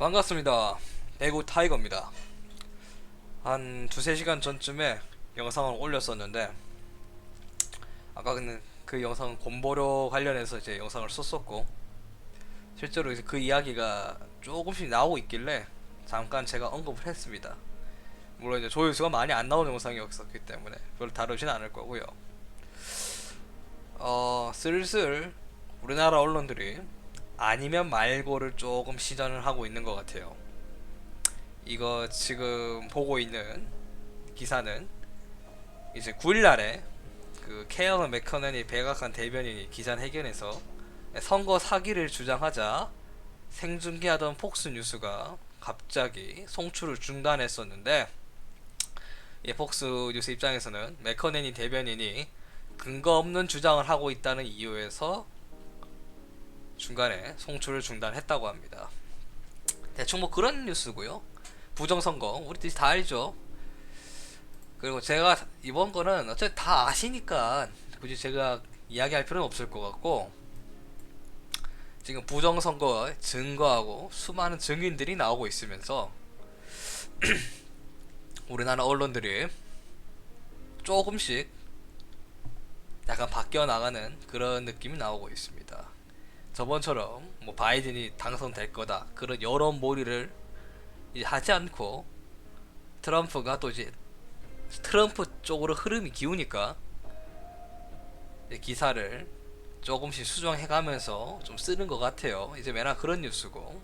반갑습니다. 배구 타이거입니다. 한 두세 시간 전쯤에 영상을 올렸었는데 아까 그, 그 영상은 곰보료 관련해서 이제 영상을 썼었고 실제로 이제 그 이야기가 조금씩 나오고 있길래 잠깐 제가 언급을 했습니다. 물론 이제 조회수가 많이 안 나오는 영상이었기 때문에 별로 다루진 않을 거고요. 어, 슬슬 우리나라 언론들이 아니면 말고를 조금 시전을 하고 있는 것 같아요. 이거 지금 보고 있는 기사는 이제 9일날에 그 케어는 맥커넨이 백악관 대변인이 기자회견에서 선거 사기를 주장하자 생중계하던 폭스 뉴스가 갑자기 송출을 중단했었는데 이 폭스 뉴스 입장에서는 맥커넨이 대변인이 근거 없는 주장을 하고 있다는 이유에서 중간에 송출을 중단했다고 합니다. 대충 뭐 그런 뉴스고요. 부정선거 우리들이 다 알죠. 그리고 제가 이번 거는 어차피 다 아시니까 굳이 제가 이야기할 필요는 없을 것 같고 지금 부정선거 증거하고 수많은 증인들이 나오고 있으면서 우리나라 언론들이 조금씩 약간 바뀌어 나가는 그런 느낌이 나오고 있습니다. 저번처럼 뭐 바이든이 당선될 거다. 그런 여론몰이를 하지 않고 트럼프가 또 이제 트럼프 쪽으로 흐름이 기우니까 기사를 조금씩 수정해가면서 좀 쓰는 것 같아요. 이제 맨날 그런 뉴스고.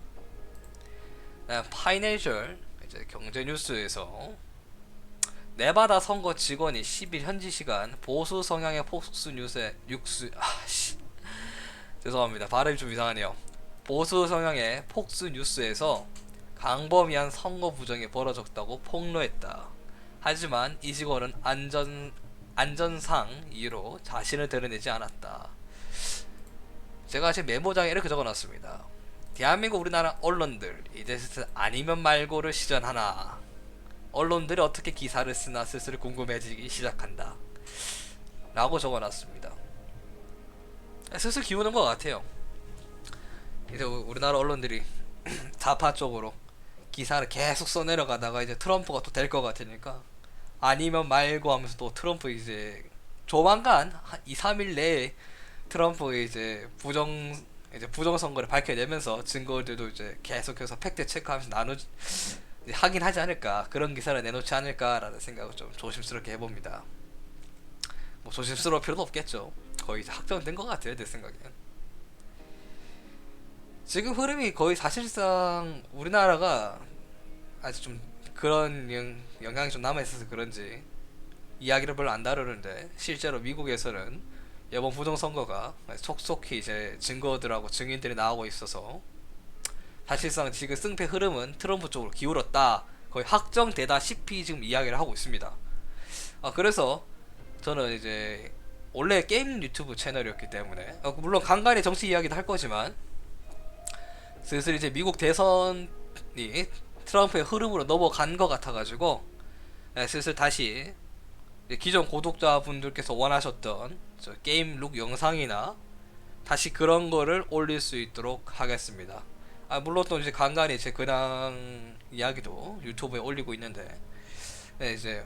파이낸셜 이제 경제 뉴스에서 네바다 선거 직원이 10일 현지 시간 보수 성향의 폭스 뉴스에 뉴스 아씨 죄송합니다. 발음이 좀 이상하네요. 보수 성향의 폭스 뉴스에서 강범위한 선거 부정이 벌어졌다고 폭로했다. 하지만 이 직원은 안전 안전상 이유로 자신을 드러내지 않았다. 제가 제 메모장에 이렇게 적어놨습니다. 대한민국 우리나라 언론들 이제 슬슬 아니면 말고를 시전하나 언론들이 어떻게 기사를 쓰나 슬슬 궁금해지기 시작한다. 라고 적어놨습니다. 슬슬 기우는 것 같아요. 이제 우- 우리나라 언론들이 좌파 쪽으로 기사를 계속 써내려가다가 이제 트럼프가 또 될 것 같으니까 아니면 말고 하면서 또 트럼프 이제 조만간 한 2, 3일 내에 트럼프 이제 부정 이제 부정 선거를 밝혀내면서 증거들도 이제 계속해서 팩트 체크하면서 나누 하긴 하지 않을까 그런 기사를 내놓지 않을까라는 생각을 좀 조심스럽게 해봅니다. 뭐 조심스러울 필요도 없겠죠. 거의 이제 확정된 것 같아요 내 생각엔. 지금 흐름이 거의 사실상 우리나라가 아직 좀 그런 영, 영향이 좀 남아 있어서 그런지 이야기를 별로 안 다루는데 실제로 미국에서는 이번 부정 선거가 속속히 이제 증거들하고 증인들이 나오고 있어서 사실상 지금 승패 흐름은 트럼프 쪽으로 기울었다 거의 확정되다시피 지금 이야기를 하고 있습니다. 아 그래서 저는 이제 원래 게임 유튜브 채널이었기 때문에 어, 물론 간간히 정치 이야기도 할 거지만 슬슬 이제 미국 대선이 트럼프의 흐름으로 넘어간 것 같아가지고 예, 슬슬 다시 기존 구독자분들께서 원하셨던 저 게임 룩 영상이나 다시 그런 거를 올릴 수 있도록 하겠습니다. 아 물론 또 이제 간간히 제 근황 이야기도 유튜브에 올리고 있는데 네, 이제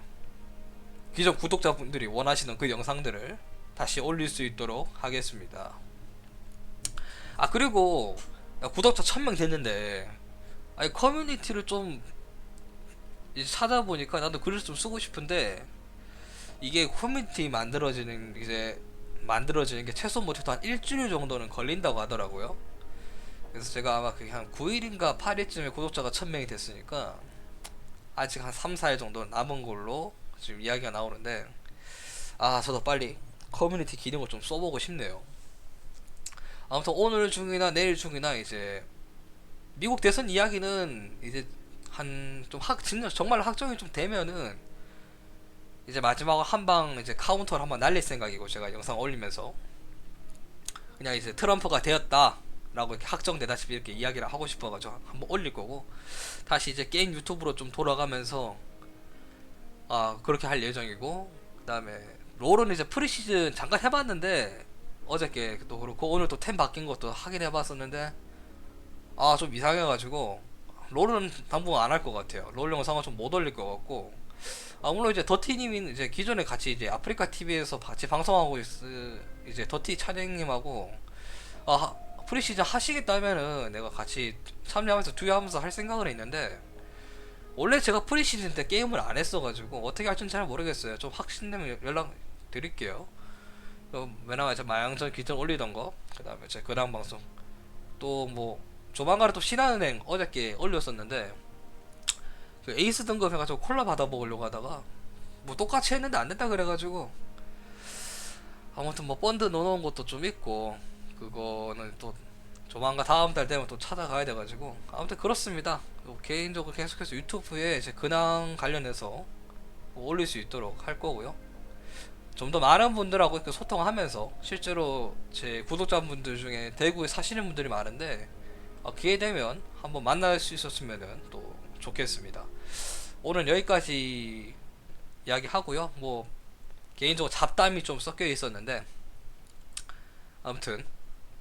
기존 구독자분들이 원하시는 그 영상들을 다시 올릴 수 있도록 하겠습니다. 아 그리고 야, 구독자 1000명 됐는데 아니 커뮤니티를 좀 찾아보니까 나도 글을 좀 쓰고 싶은데 이게 커뮤니티 만들어지는 이제 만들어지는 게 최소 못해도 한 일주일 정도는 걸린다고 하더라고요. 그래서 제가 아마 그게 한 9일인가 8일쯤에 구독자가 1000명이 됐으니까 아직 한 3, 4일 정도 남은 걸로 지금 이야기가 나오는데 아 저도 빨리 커뮤니티 기능을 좀 써보고 싶네요. 아무튼 오늘 중이나 내일 중이나 이제 미국 대선 이야기는 이제 한좀확 진짜 정말 확정이 좀 되면은 이제 마지막으로 한 방 이제 카운터를 한번 날릴 생각이고 제가 영상 올리면서 그냥 이제 트럼프가 되었다 라고 이렇게 확정되다시피 이렇게 이야기를 하고 싶어가지고 한번 올릴 거고 다시 이제 게임 유튜브로 좀 돌아가면서 아 그렇게 할 예정이고 그 다음에 롤은 이제 프리시즌 잠깐 해봤는데 어저께 또 그렇고 오늘 또 템 바뀐 것도 확인해봤었는데 아 좀 이상해가지고 롤은 당분간 안 할 것 같아요. 롤 영상은 좀 못 올릴 것 같고 아 물론 이제 더티님이 이제 기존에 같이 이제 아프리카 TV에서 같이 방송하고 있 이제 더티 차장님하고 아 하- 프리시즌 하시겠다면은 내가 같이 참여하면서 듀오하면서 할 생각은 있는데 원래 제가 프리시즌 때 게임을 안 했어가지고 어떻게 할지는 잘 모르겠어요. 좀 확신되면 연락 드릴게요. 어, 왜냐면 이제 마양전 기존 올리던 거, 그 다음에 제 근황 방송, 또 뭐 조만간에 또 신한은행 어저께 올렸었는데 그 에이스 등급 해가지고 콜라 받아 먹으려고 하다가 뭐 똑같이 했는데 안 된다 그래가지고 아무튼 뭐 펀드 넣어놓은 것도 좀 있고 그거는 또 조만간 다음 달 되면 또 찾아가야 돼가지고 아무튼 그렇습니다. 뭐 개인적으로 계속해서 유튜브에 제 근황 관련해서 뭐 올릴 수 있도록 할 거고요. 좀 더 많은 분들하고 이렇게 소통하면서 실제로 제 구독자분들 중에 대구에 사시는 분들이 많은데 어, 기회 되면 한번 만날 수 있었으면 또 좋겠습니다. 오늘 여기까지 이야기 하고요. 뭐 개인적으로 잡담이 좀 섞여 있었는데 아무튼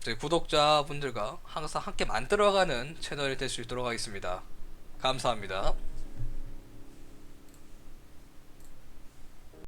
저희 구독자분들과 항상 함께 만들어가는 채널이 될 수 있도록 하겠습니다. 감사합니다.